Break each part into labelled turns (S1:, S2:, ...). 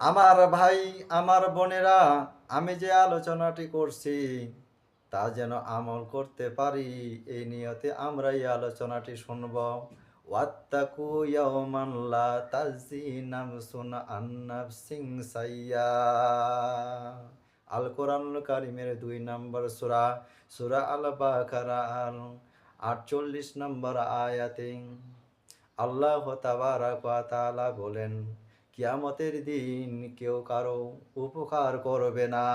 S1: আমার ভাই, আমার বোনেরা, আমি যে আলোচনাটি করছি, তা যেন আমল করতে পারি, এই নিয়তে আমরা এই আলোচনাটি শুনব। ওয়াত্তাকু ইয়াওমান লা তাজি নামসুন আন নাফসিন সাইয়্যা আল কোরআনুল কারিমের দুই নম্বর সূরা সূরা আল বাকারা আটচল্লিশ নম্বর আয়াতে আল্লাহ তাবারাক তাআলা বলেন কিয়ামতের দিন কেউ কারও উপকার করবে না।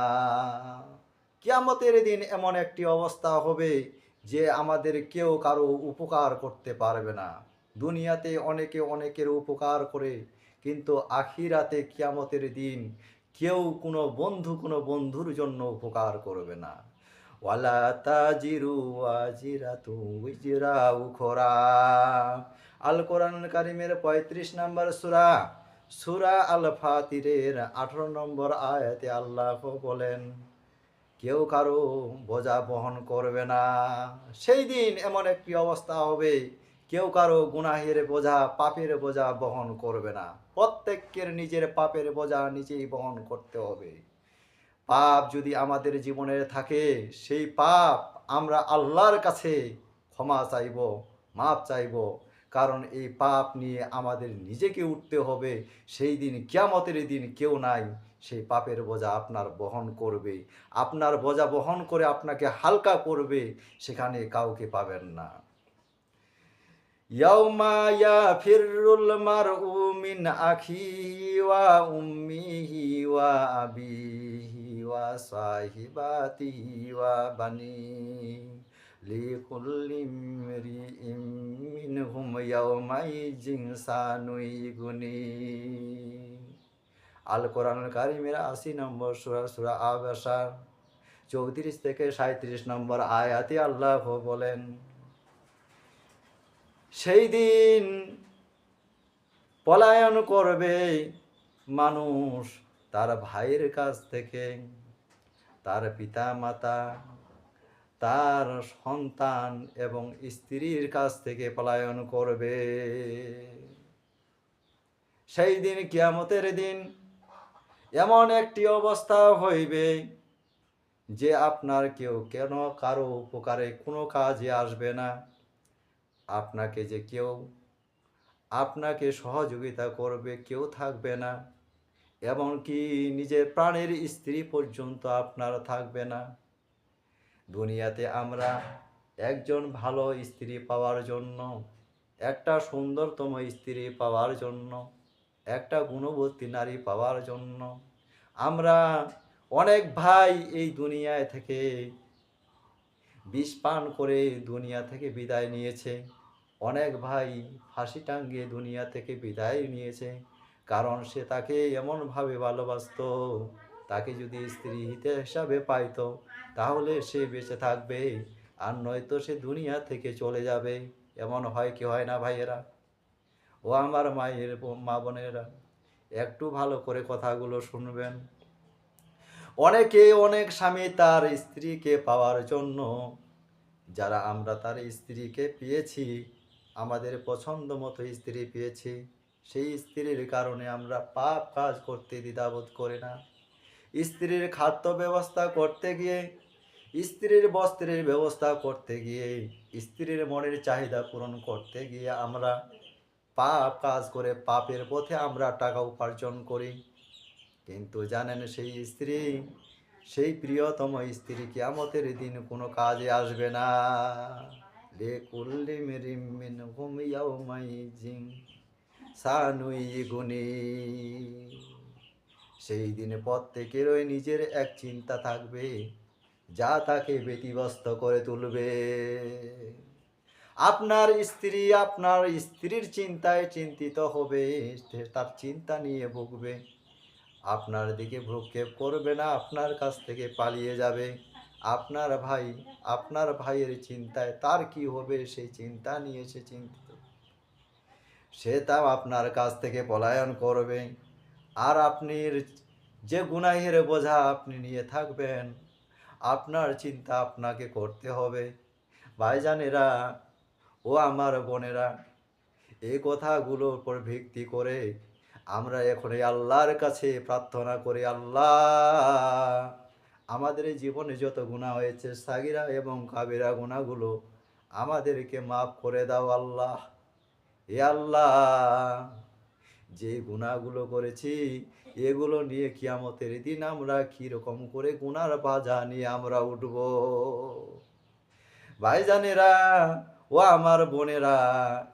S1: কিয়ামতের দিন এমন একটি অবস্থা হবে যে আমাদের কেউ কারও উপকার করতে পারবে না। দুনিয়াতে অনেকে অনেকের উপকার করে, কিন্তু আখিরাতে কিয়ামতের দিন কেউ কোনো বন্ধু কোনো বন্ধুর জন্য উপকার করবে না। ওয়ালা তাজিরু ওয়াজিরাতু উজরা উখরা। আল কোরআন কারিমের পঁয়ত্রিশ নম্বর সূরা সূরা আল ফাতিরের আঠারো নম্বর আয়াতে আল্লাহ বলেন, কেউ কারও বোঝা বহন করবে না। সেই দিন এমন একটি অবস্থা হবে, কেউ কারও গুনাহের বোঝা, পাপের বোঝা বহন করবে না। প্রত্যেকের নিজের পাপের বোঝা নিজেই বহন করতে হবে। পাপ যদি আমাদের জীবনে থাকে, সেই পাপ আমরা আল্লাহর কাছে ক্ষমা চাইব মাপ চাইব। কারণ এই পাপ নিয়ে আমাদের নিজেকে উঠতে হবে। সেই দিন কিয়ামতের দিন কেউ নাই, সেই পাপের বোঝা আপনার বহন করবে। আপনার বোঝা বহন করে আপনাকে হালকা করবে, সেখানে কাউকে পাবেন না। ইয়াউমা ইয়াফিরুল মারউ মিন আখিহি ওয়া উম্মিহি ওয়া আবিহি ওয়া ওয়া লিকুল্লি ইমরিইম মিনহুম ইয়াউমাইজিন সানুইগুনি আল কোরআন কারিমের আশি নম্বর সুরা সুরা আবাসা চৌত্রিশ থেকে সাঁত্রিশ নম্বর আয়াতে আল্লাহ বলেন, সেই দিন পলায়ন করবে মানুষ তার ভাইয়ের কাছ থেকে, তার পিতা মাতা তার সন্তান এবং স্ত্রীর কাছ থেকে পলায়ন করবে। সেই দিন কিয়ামতের দিন এমন একটি অবস্থা হইবে যে আপনার কেউ কেন কারও উপকারে কোনো কাজে আসবে না। আপনাকে যে কেউ, আপনাকে সহযোগিতা করবে কেউ থাকবে না। এমনকি নিজের প্রাণের স্ত্রী পর্যন্ত আপনার থাকবে না। দুনিয়াতে আমরা একজন ভালো স্ত্রী পাওয়ার জন্য, একটা সুন্দরতম স্ত্রী পাওয়ার জন্য, একটা গুণবতী নারী পাওয়ার জন্য, আমরা অনেক ভাই এই দুনিয়ায় থেকে বিষ পান করে দুনিয়া থেকে বিদায় নিয়েছে। অনেক ভাই ফাঁসি টাঙ্গিয়ে দুনিয়া থেকে বিদায় নিয়েছে, কারণ সে তাকে এমনভাবে ভালোবাসতো তাকে যদি স্ত্রী হিতে হিসাবে পাইতো, তাহলে সে বেঁচে থাকবে। আর নয়তো সে দুনিয়া থেকে চলে যাবে। এমন হয় কি হয় না ভাইয়েরা? ও আমার মায়ের মা বোনেরা, একটু ভালো করে কথাগুলো শুনবেন। অনেকে অনেক স্বামী তার স্ত্রীকে পাওয়ার জন্য, যারা আমরা তার স্ত্রীকে পেয়েছি, আমাদের পছন্দ মতো স্ত্রী পেয়েছি, সেই স্ত্রীর কারণে আমরা পাপ কাজ করতে দ্বিধাবোধ করি না। স্ত্রীর খাদ্য ব্যবস্থা করতে গিয়ে, স্ত্রীর বস্ত্রের ব্যবস্থা করতে গিয়ে, স্ত্রীর মনের চাহিদা পূরণ করতে গিয়ে আমরা পাপ কাজ করে পাপের পথে আমরা টাকা উপার্জন করি। কিন্তু জানেন সেই স্ত্রী, সেই প্রিয়তম স্ত্রী কিয়ামতের দিন কোনো কাজে আসবে না। লে কুল্লি মিরিম মিন হুম ইয়াউমাইজিন সানুই গুনি। সেই দিনে প্রত্যেকেরই নিজের এক চিন্তা থাকবে, যা তাকে ব্যতিব্যস্ত করে তুলবে। আপনার স্ত্রী আপনার স্ত্রীর চিন্তায় চিন্তিত হবে তার চিন্তা নিয়ে ভুগবে। আপনার দিকে ভ্রুক্ষেপ করবে না, আপনার কাছ থেকে পালিয়ে যাবে। আপনার ভাই, আপনার ভাইয়ের চিন্তায় তার কি হবে, সেই চিন্তা নিয়ে সে চিন্তিত। সে তাও আপনার কাছ থেকে পলায়ন করবে। আর আপনি যে গুনাহের বোঝা আপনি নিয়ে থাকবেন, আপনার চিন্তা আপনাকে করতে হবে। ভাইজানেরা, ও আমার বোনেরা এই কথাগুলোর উপর ভিত্তি করে আমরা এখন এই আল্লাহর কাছে প্রার্থনা করি, আল্লাহ আমাদের জীবনে যত গুণা হয়েছে, সাগিরা এবং কাবিরা গুণাগুলো আমাদেরকে মাফ করে দাও, আল্লাহ। এ আল্লাহ যে গুণাগুলো করেছি, এগুলো নিয়ে কিয়ামতের দিন আমরা কীরকম করে গুনার বাজা নিয়ে আমরা উঠব। ভাইজানেরা, ও আমার বোনেরা,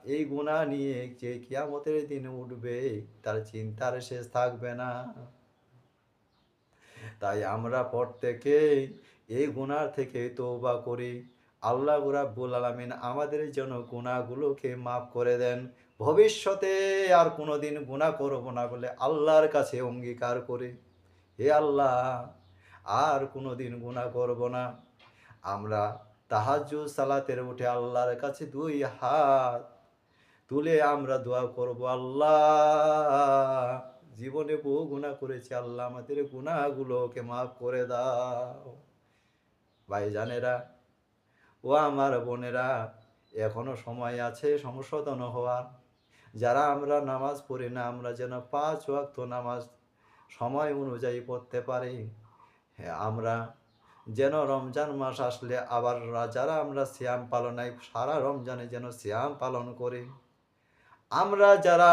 S1: এই গুণা নিয়ে যে কিয়ামতের দিন উঠবে, তার চিন্তার শেষ থাকবে না। তাই আমরা প্রত্যেকে এই গুনার থেকে তৌবা করি। আল্লাহ রাব্বুল আলামিন আমাদের জন্য গুণাগুলোকে মাফ করে দেন। ভবিষ্যতে আর কোনোদিন গুনাহ করব না বলে আল্লাহর কাছে অঙ্গীকার করি। হে আল্লাহ, আর কোনো দিন গুনাহ করব না। আমরা তাহাজ্জুদ সালাতের উঠে আল্লাহর কাছে দুই হাত তুলে আমরা দোয়া করব, আল্লাহ, জীবনে বহু গুনাহ করেছি, আল্লাহ আমাদের গুনাহগুলোকে মাফ করে দাও। ভাইজানেরা ও আমার বোনেরা, এখনও সময় আছে সংশোধন হওয়ার। যারা আমরা নামাজ পড়ি না, আমরা যেন পাঁচ ওয়াক্ত নামাজ সময় অনুযায়ী পড়তে পারি। হ্যাঁ আমরা যেন রমজান মাস আসলে আবার যারা আমরা সিয়াম পালনাই সারা রমজানে যেন সিয়াম পালন করি। আমরা যারা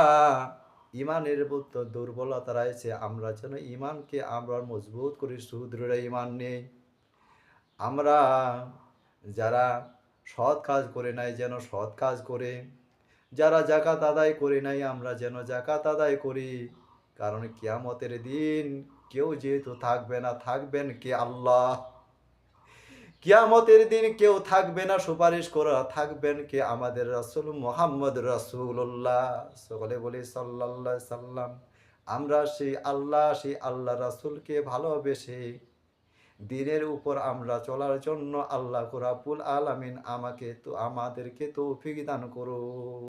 S1: ইমানের প্রতি দুর্বলতা রয়েছে, আমরা যেন ইমানকে আমরা মজবুত করি, সুদৃঢ় ইমান নেই। আমরা যারা সৎ কাজ করে নাই, যেন সৎ কাজ করে যারা জাকাত আদায় করে নাই, আমরা যেন জাকাত আদায় করি। কারণ কিয়ামতের দিন কেউ যেহেতু থাকবে না, থাকবেন কে আল্লাহ? কিয়ামতের দিন কেউ থাকবে না, সুপারিশ করা, থাকবেন কে আমাদের রাসূল মোহাম্মদ রাসূলুল্লাহ। সকলে বলি সাল্লাল্লাহু সাল্লাম, আমরা সেই আল্লাহ সেই আল্লাহ রাসূলকে ভালোবেসে দিনের উপর আমরা চলার জন্য আল্লাহ রাব্বুল আলামিন আমাকে তো, আমাদেরকে তৌফিক দান করুন।